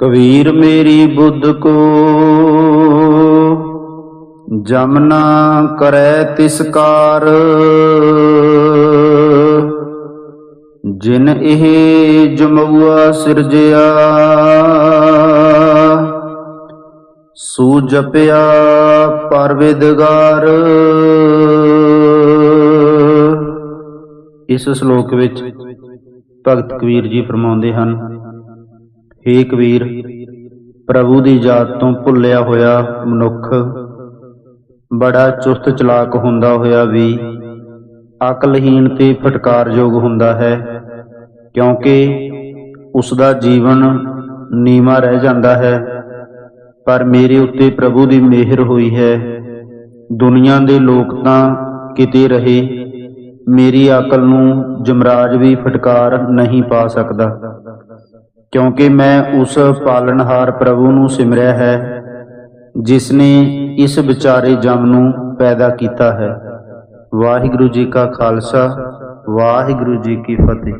ਕਬੀਰ ਮੇਰੀ ਬੁੱਧ ਕੋ ਜਮਨਾ ਕਰੈ ਤਿਸ ਕਾਰ। ਜਿਨ ਇਹ ਜਮਉਆ ਸਿਰਜਿਆ, ਸੂ ਜਪਿਆ ਪਰਵਿਦਗਾਰ ਇਸ ਸ਼ਲੋਕ ਵਿੱਚ ਭਗਤ ਕਬੀਰ ਜੀ ਫਰਮਾਉਂਦੇ ਹਨ ਹੇ ਕਬੀਰ ਪ੍ਰਭੂ ਦੀ ਜਾਤ ਤੋਂ ਭੁੱਲਿਆ ਹੋਇਆ ਮਨੁੱਖ, ਬੜਾ ਚੁਸਤ ਚਲਾਕ ਹੁੰਦਾ ਹੋਇਆ ਵੀ ਅਕਲਹੀਣ ਤੇ ਫਟਕਾਰਯੋਗ ਹੁੰਦਾ ਹੈ, ਕਿਉਂਕਿ ਉਸ ਦਾ ਜੀਵਨ ਨੀਵਾ ਰਹਿ ਜਾਂਦਾ ਹੈ, ਪਰ ਮੇਰੇ ਉੱਤੇ ਪ੍ਰਭੂ ਦੀ ਮਿਹਰ ਹੋਈ ਹੈ। ਦੁਨੀਆ ਦੇ ਲੋਕ ਤਾਂ ਕਿਤੇ ਰਹੇ, ਮੇਰੀ ਅਕਲ ਨੂੰ ਜਮਰਾਜ ਵੀ ਫਟਕਾਰ ਨਹੀਂ ਪਾ ਸਕਦਾ। ਕਿਉਂਕਿ ਮੈਂ ਉਸ ਪਾਲਣਹਾਰ ਪ੍ਰਭੂ ਨੂੰ ਸਿਮਰਿਆ ਹੈ ਜਿਸ ਨੇ ਇਸ ਵਿਚਾਰੇ ਜਮ ਨੂੰ ਪੈਦਾ ਕੀਤਾ ਹੈ। ਵਾਹਿਗੁਰੂ ਜੀ ਕਾ ਖਾਲਸਾ, ਵਾਹਿਗੁਰੂ ਜੀ ਕੀ ਫਤਿਹ।